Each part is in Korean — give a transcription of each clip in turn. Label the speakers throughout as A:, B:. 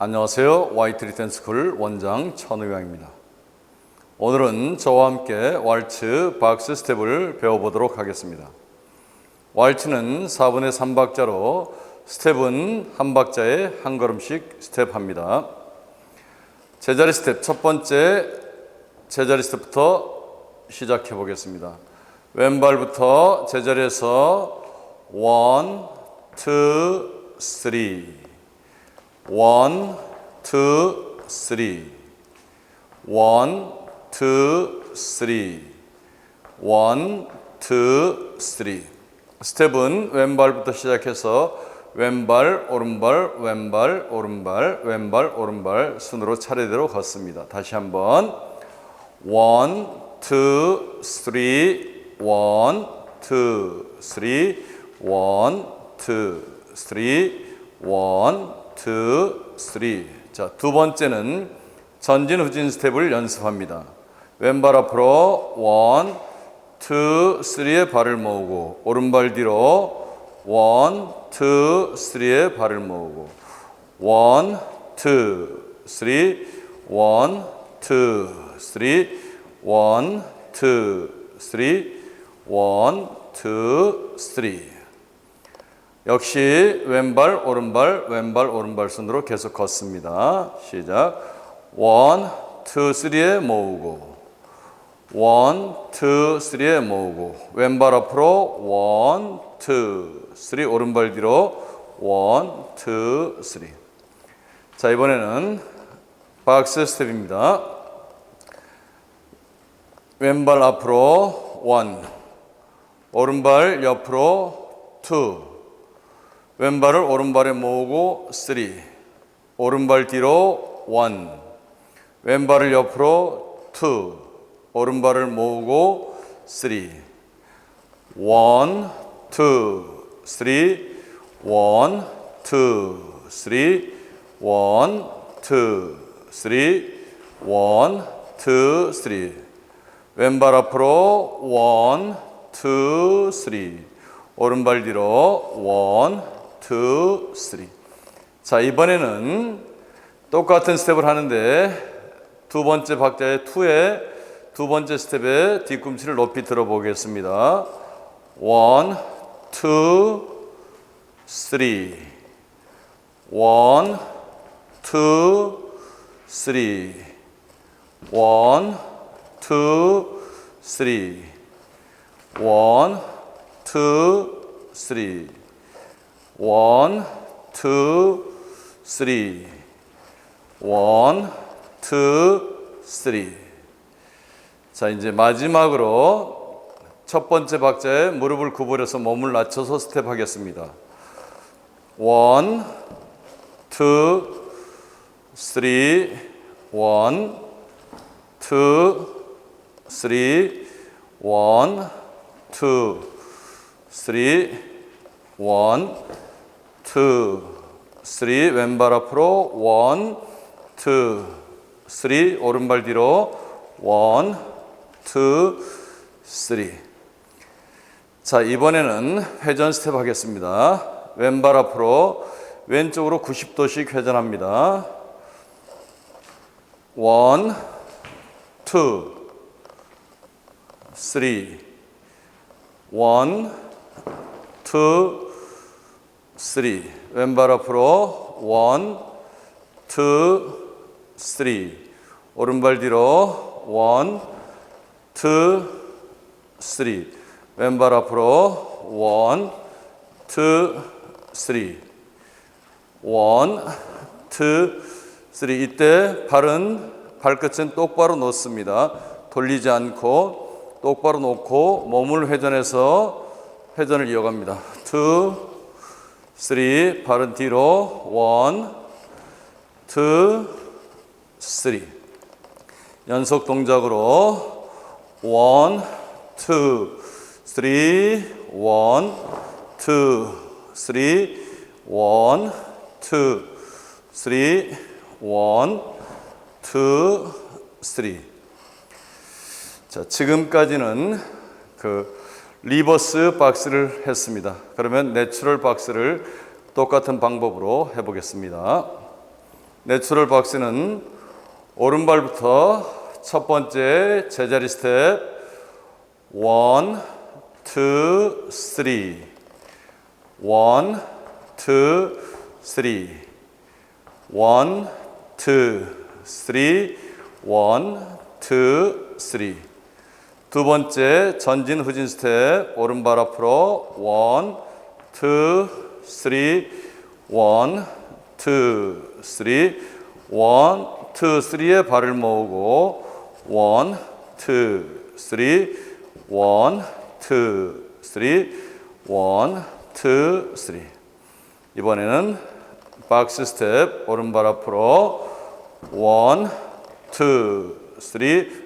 A: 안녕하세요. 화이트 리턴 스쿨 원장 천의광입니다. 오늘은 저와 함께 왈츠 박스 스텝을 배워보도록 하겠습니다. 왈츠는 4분의 3박자로 스텝은 한 박자에 한 걸음씩 스텝합니다. 제자리 스텝 첫 번째 제자리 스텝부터 시작해 보겠습니다. 왼발부터 제자리에서 원, 투, 쓰리 원, 투, 쓰리 원, 투, 쓰리 원, 투, 쓰리 스텝은 왼발부터 시작해서 왼발, 오른발, 왼발, 오른발, 왼발, 오른발 순으로 차례대로 걷습니다. 다시 한번. 원, 투, 쓰리, 원, 투, 쓰리, 원, 투, 쓰리, 원, 투, 쓰리. 자, 두 번째는 전진 후진 스텝을 연습합니다. 왼발 앞으로 원, 투, 쓰리의 발을 모으고 오른발 뒤로 원, 투, 쓰리의 발을 모으고 원, 투, 쓰리, 원, 투, 쓰리, 원, 투, 쓰리, 원, 투, 쓰리. 역시 왼발 오른발 왼발 오른발 순으로 계속 걷습니다. 시작. 원, 투, 쓰리에 모으고 원, 투, 쓰리에 모으고 왼발 앞으로 원, 투, 쓰리 오른발 뒤로 원, 투, 쓰리. 자 이번에는 박스 스텝입니다. 왼발 앞으로 원, 오른발 옆으로 투, 왼발을 오른발에 모으고 쓰리, 오른발 뒤로 원, 왼발을 옆으로 투, 오른발을 모으고 쓰리, 원, 투, 쓰리, 원, 투, 쓰리, 원, 투, 쓰리, 원, 투, 쓰리. 왼발 앞으로 원, 투, 쓰리. 오른발 뒤로 원, 투, 쓰리. 자, 이번에는 똑같은 스텝을 하는데 두 번째 박자의 투의 두 번째 스텝의 뒤꿈치를 높이 들어보겠습니다. 원, 투, 쓰리. 원, 투, 쓰리. 원, 투, 쓰리. 원, 투, 쓰리. 원, 투, 쓰리. 자, 이제 마지막으로 첫 번째 박자에 무릎을 구부려서 몸을 낮춰서 스텝 하겠습니다. 원, 투, 쓰리, 원, 투, 쓰리, 원, 투, 쓰리, 원, 투, 쓰리, 왼발 앞으로 원, 투, 쓰리, 오른발 뒤로 원, 투, 쓰리. 자, 이번에는 회전 스텝 하겠습니다. 왼발 앞으로 왼쪽으로 90도씩 회전합니다. 원, 투, 쓰리, 원, 투, 쓰리. 왼발 앞으로 원, 투, 쓰리. 오른발 뒤로 원, 투, 쓰리. 왼발 앞으로 원, 투, 쓰리. 원, 투, 쓰리. 이때 발은 발끝은 똑바로 놓습니다. 돌리지 않고 똑바로 놓고 몸을 회전해서 회전을 이어갑니다. 투, 쓰리. 발은 뒤로 원, 투, 쓰리. 연속 동작으로 원, 투, 쓰리, 원, 투, 쓰리, 원, 투, 쓰리, 원, 투, 쓰리. 자, 지금까지는 그 리버스 박스를 했습니다. 그러면 내추럴 박스를 똑같은 방법으로 해보겠습니다. 내추럴 박스는 오른발부터 첫 번째 제자리 스텝 1, 2, 3 1, 2, 3 1, 2, 3 1, 2, 3 두 번째 전진 후진 스텝 오른발 앞으로 1, 2, 3 1, 2, 3 1, 2, 3에 발을 모으고 1, 2, 3 1, 2, 3 1, 2, 3 이번에는 박스 스텝 오른발 앞으로 1, 2, 3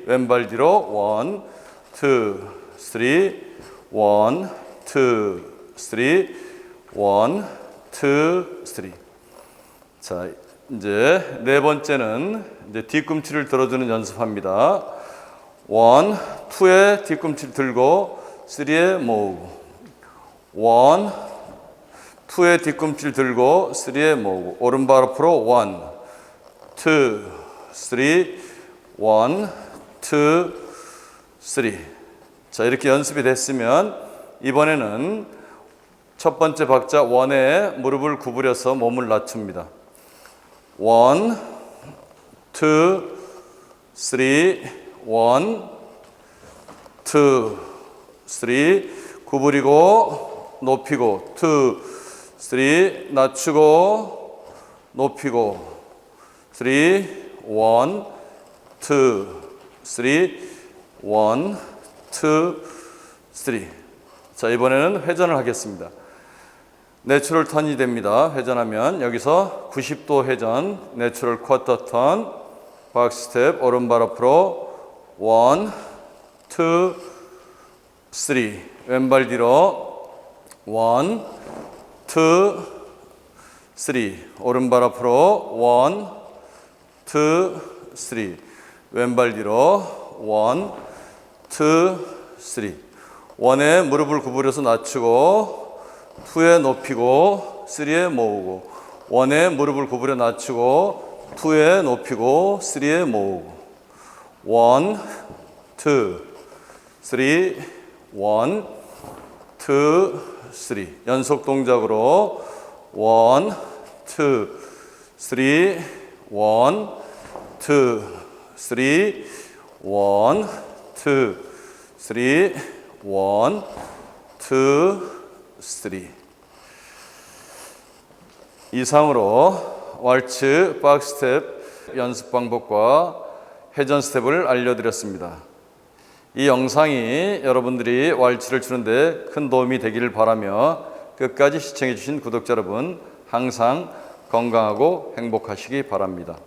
A: 왼발 뒤로 1, 2, 3 1, 2, 3 1, 2, 3 자, 이제 네 번째는 이제 뒤꿈치를 들어주는 연습합니다. 1, 2에 뒤꿈치를 들고 3에 모으고 1, 2의 뒤꿈치를 들고 3에 모으고 오른발 앞으로 1, 2, 3, 1, 2, 3. 자, 이렇게 연습이 됐으면 이번에는 첫 번째 박자 1에 무릎을 구부려서 몸을 낮춥니다. 1, 2, 3, 1, 2, 3 구부리고 높이고 2, 3 낮추고 높이고 3, 1, 2, 3, 1, 2, 3 자, 이번에는 회전을 하겠습니다. 내추럴 턴이 됩니다. 회전하면 여기서 90도 회전, 내추럴 쿼터 턴, 박스 스텝 오른발 앞으로 1, 2, 3 왼발 뒤로 1, 2, 3 오른발 앞으로 1, 2, 3 왼발 뒤로 1, 2, 3 원에 무릎을 구부려서 낮추고 2에 높이고 3에 모으고. 원에 무릎을 구부려 낮추고 2에 높이고 3에 모으고. 1, 2, 3, 1, 2, 3 연속 동작으로 1, 2, 3, 1, 2, 3, 1, 2, 3 1, 2, 3 이상으로 왈츠 박스 스텝 연습 방법과 회전 스텝을 알려드렸습니다. 이 영상이 여러분들이 왈츠를 추는데 큰 도움이 되기를 바라며 끝까지 시청해 주신 구독자 여러분 항상 건강하고 행복하시기 바랍니다.